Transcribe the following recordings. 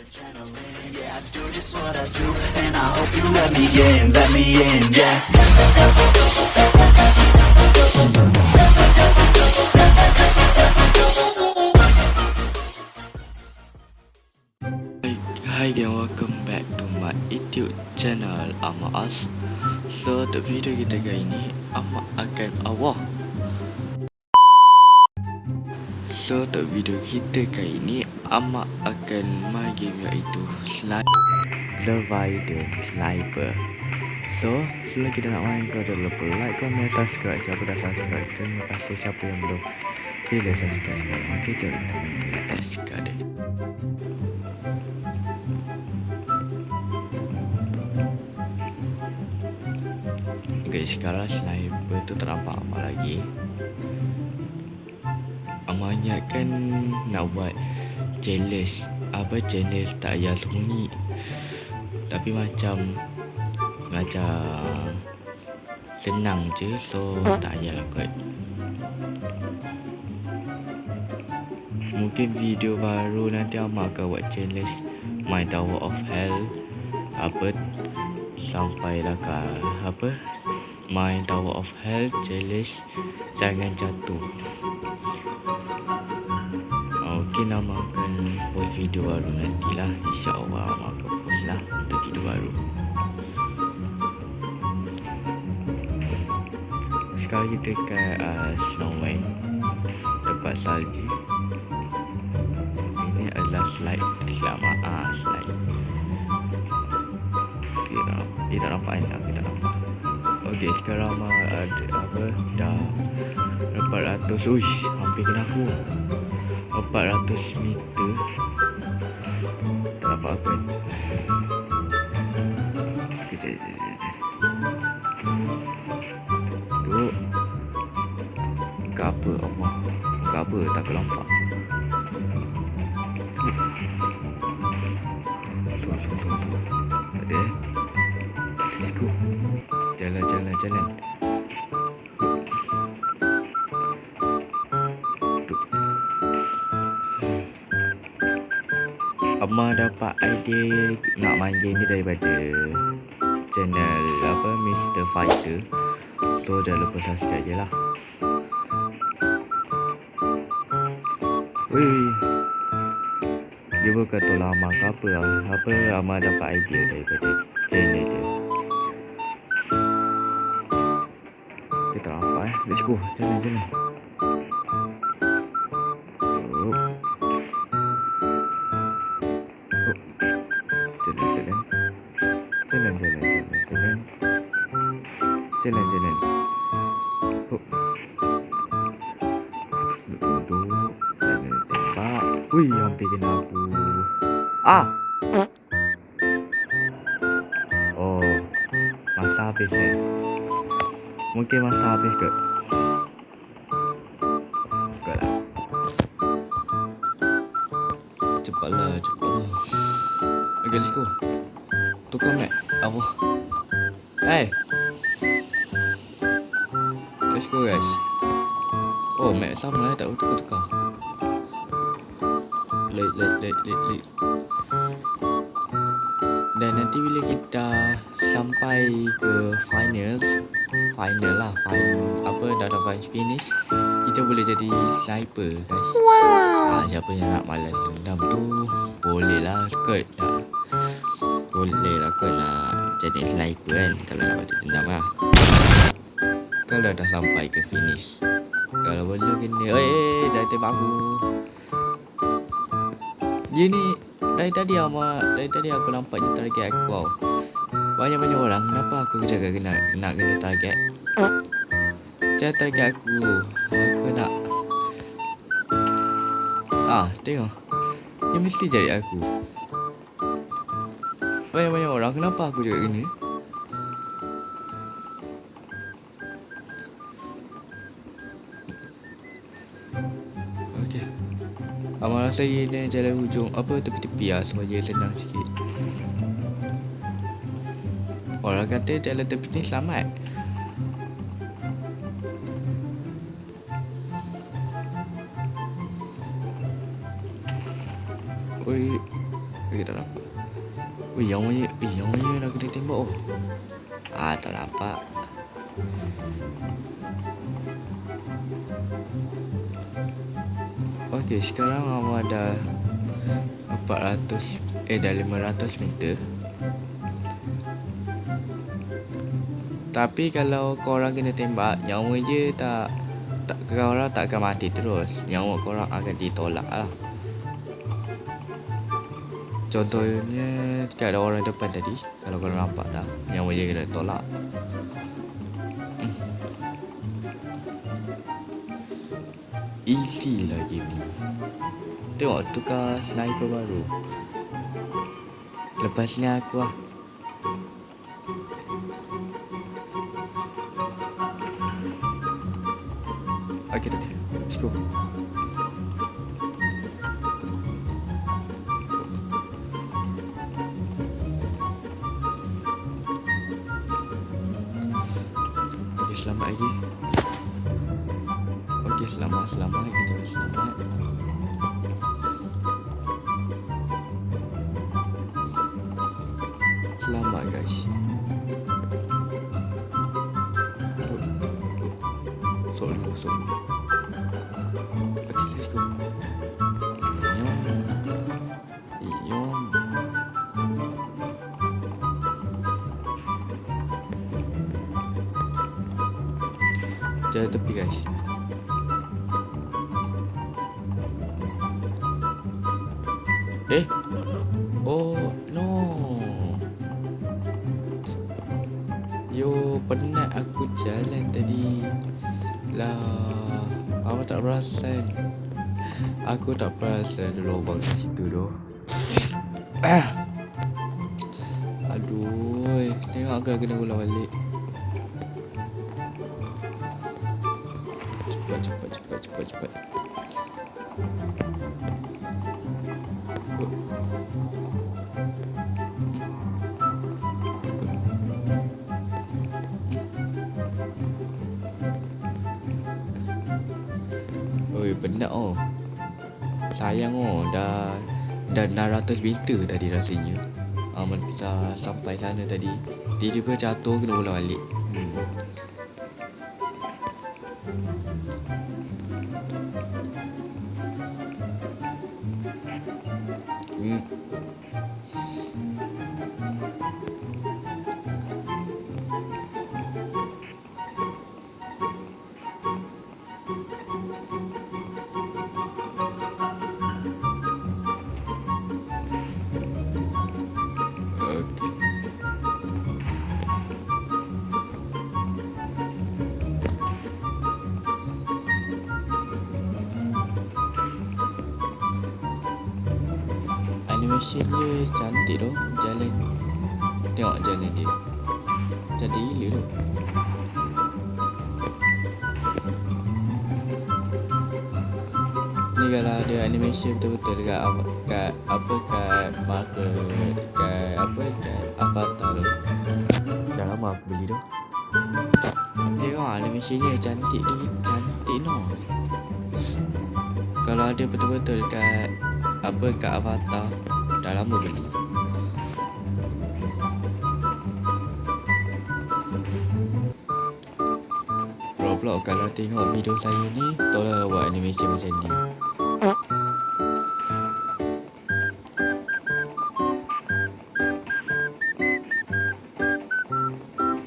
adrenaline, yeah, I do just what I do, and I hope you let me in, let me in, yeah. Hi again, welcome back to my YouTube channel Amas. So, untuk video kita kali ini, Amak akan awah. So, untuk video kita kali ini, Amak akan main game iaitu Slide Leviathan Sniper. So, sebelum kita nak main, kau jangan lupa like, comment, subscribe. Siapa dah subscribe, terima kasih. Siapa yang belum, sila subscribe sekarang. Okay, jom kita main. Let's get it. Okay, sekarang sniper tu tak nampak apa lagi. Amanya kan nak buat challenge. Apa challenge tak payah sembunyi. Tapi macam macam senang je so tak payahlah kot. Mungkin video baru nanti Amak akan buat challenge My Tower of Hell apa sampailah ke apa My Tower of Hell challenge jangan jatuh. Okey nama akan buat video baru nantilah insya-Allah Amak akan post lah untuk video baru. Sekarang kita ke uh, Snowman tempat salji. Ini adalah slide selamat ah slide. Kita tak nampak, kita tak nampak kan? Tak nampak. Okey, sekarang mah ada apa? Dah 400. Uish, hampir kena aku. 400 meter. Nampak apa. Kejap, kejap, kejap, kejap. Duduk. Apa? Allah. Apa? Tak. So, so, so, so. Tak ada eh. Let's go. Jalan, jalan, jalan. Amma dapat idea nak main game ni daripada channel apa Mr. Fighter. So jangan lupa subscribe je lah. Wih. Dia bukan tolong Amma ke apa lah. Apa Amma dapat idea daripada channel dia. Kita nampak eh. Let's go. Jalan, jalan. Jalan, jalan. Yup. Duduk, duduk. Jalan, tembak. Ui, hampir kena aku. Ah! Oh, masa habis eh. Mungkin masa habis ke? Let's go guys. Oh, map sama eh. Tak tukar-tukar. Late, late, late, late, late. Dan nanti bila kita sampai ke finals Final lah final, Apa dah dapat finish Kita boleh jadi sniper guys wow. ah, Siapa yang nak malas dendam tu Boleh lah kot nak, Boleh lah kot nak jadi sniper kan Kalau nak baca dendam lah Kalau dah sampai ke finish. Kalau boleh kena Eh, eh dah tembak aku. Dia ni Dari tadi ama Dari tadi aku nampak je target aku tau banyak-banyak orang Kenapa aku jaga kena Nak kena target? Jangan target aku Aku nak Ah tengok. Dia mesti jadi aku. Banyak-banyak orang Kenapa aku jaga kena Rasa ini jalan hujung Apa tepi-tepi lah Supaya senang sikit Orang kata jalan tepi ni selamat. Oi. Okey tak nampak. Wih, yang mana? Eh, yang mana nak kena tembak oh? Ah, tak nampak. Okey, sekarang awak dah 400 eh dah 500 meter. Tapi kalau korang kena tembak, nyawa je tak tak korang tak akan mati terus. Nyawa korang akan ditolak lah. Contohnya dekat ada orang depan tadi, kalau korang nampak dah, nyawa je kena tolak. Lah game ni. Tengok tukar sniper baru. Lepas ni aku lah. Okay. Let's go. Let's go. Yum. Yum. Jalan tepi guys. Eh? Oh, no. Yo, penat aku jalan tadi. Lah, awak tak perasan. Aku tak perasan lubang kat situ tu. Aduh, tengok agak kena ulang balik. Cepat, cepat, cepat, cepat, cepat. Penat oh. Sayang oh, dah dah 600 meter tadi rasanya. Ah, masa sampai sana tadi. Tiba-tiba jatuh kena ulang balik. Hmm. Hmm. Animation dia cantik tu Jalan Tengok jalan dia Jadi gila tu Ni kalau ada animation betul-betul dekat apa kat apa kat marker kat apa kat avatar tu. Dah lama aku beli tu. Tengok animation dia cantik ni, cantik no. Kalau ada betul-betul kat apa kat avatar dah lama beli. Roblox kalau tengok video saya ni tolong buat animation macam ni.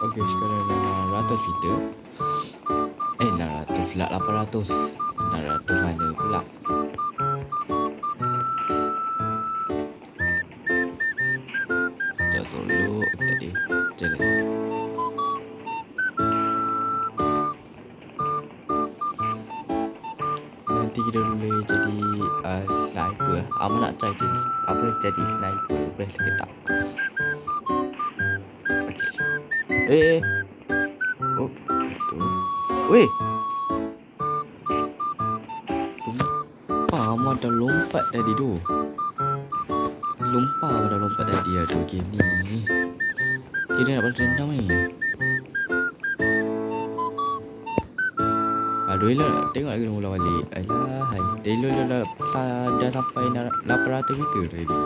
Okey, sekarang dah 600 meter. Eh, 600 pula 800. 600 mana pula? Eh, eh. Oh, tu. Weh. Lumpah Ahmad dah lompat tadi tu. Lumpah dah lompat tadi aduh game ni. Kira nak balas dendam ni. Aduh Elok tengok lagi mula balik Alah hai Elok dah, dah, sampai 800 meter tadi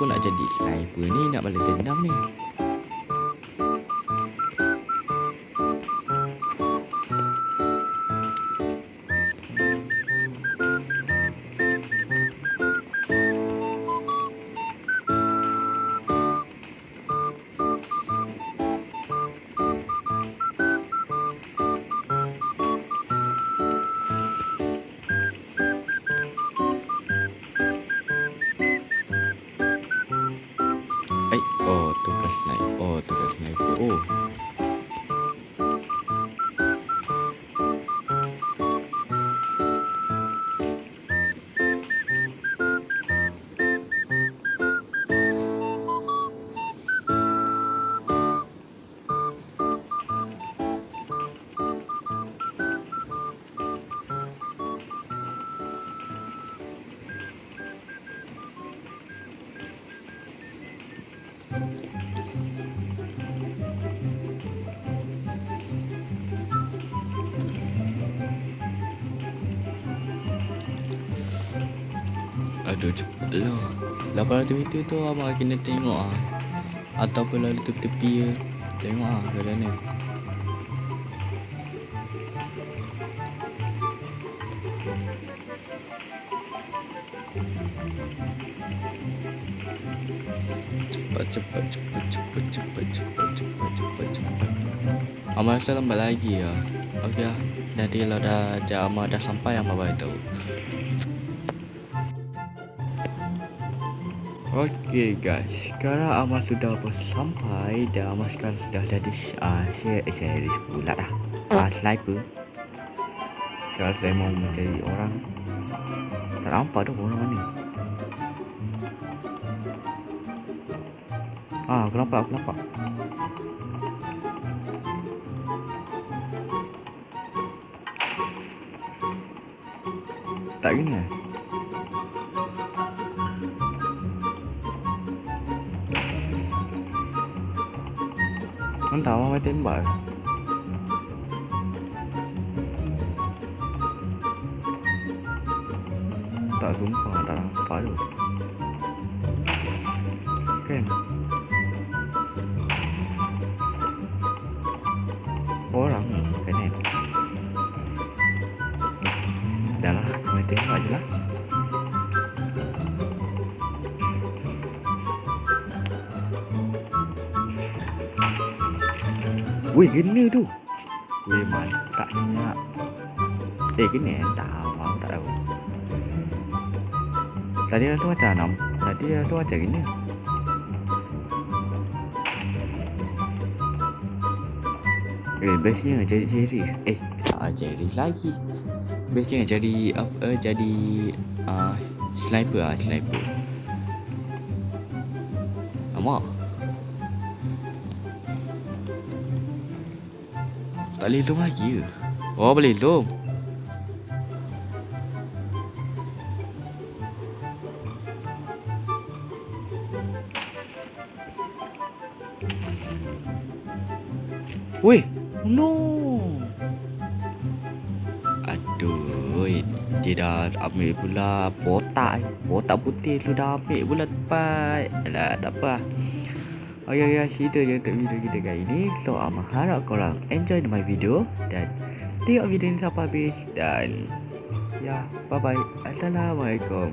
aku nak jadi sniper ni nak balas dendam ni. Aduh cepat lah. Lapan ratus meter tu abang kena tengok ah. Ataupun lalu tepi-tepi je. Tengok ah keadaan ni. Cepat cepat cepat cepat cepat cepat cepat cepat cepat. Amal rasa lambat lagi ya. Okey ah. Nanti kalau dah jam Amal dah sampai Amal bagi tahu. Okey guys, sekarang Amal sudah pun sampai dan Amal sekarang sudah jadi uh, saya saya di pula dah. Ah, sniper. Sekarang saya mau mencari orang. Tak nampak dah orang mana. Ah, aku nampak, aku nampak. Tak eh? Không thảo mới tính bậy Tạo xuống phá, tạo phải được. Weh kena tu. Weh mantap siap Eh kena eh Tak aku tak tahu. Tadi rasa macam enam. Tadi rasa macam kena Eh bestnya jadi Jerry Eh tak Jerry lagi. Bestnya jadi apa Jadi uh, Sniper ah Sniper. Alamak Tak boleh zoom lagi ke? Oh boleh zoom Weh No. Aduh Dia dah ambil pula Botak. Botak putih tu dah ambil pula tepat. Alah tak apa Okay guys, itu je untuk video kita kali ni So, Amal harap korang enjoy my video Dan tengok video ni sampai habis Dan Ya, bye bye Assalamualaikum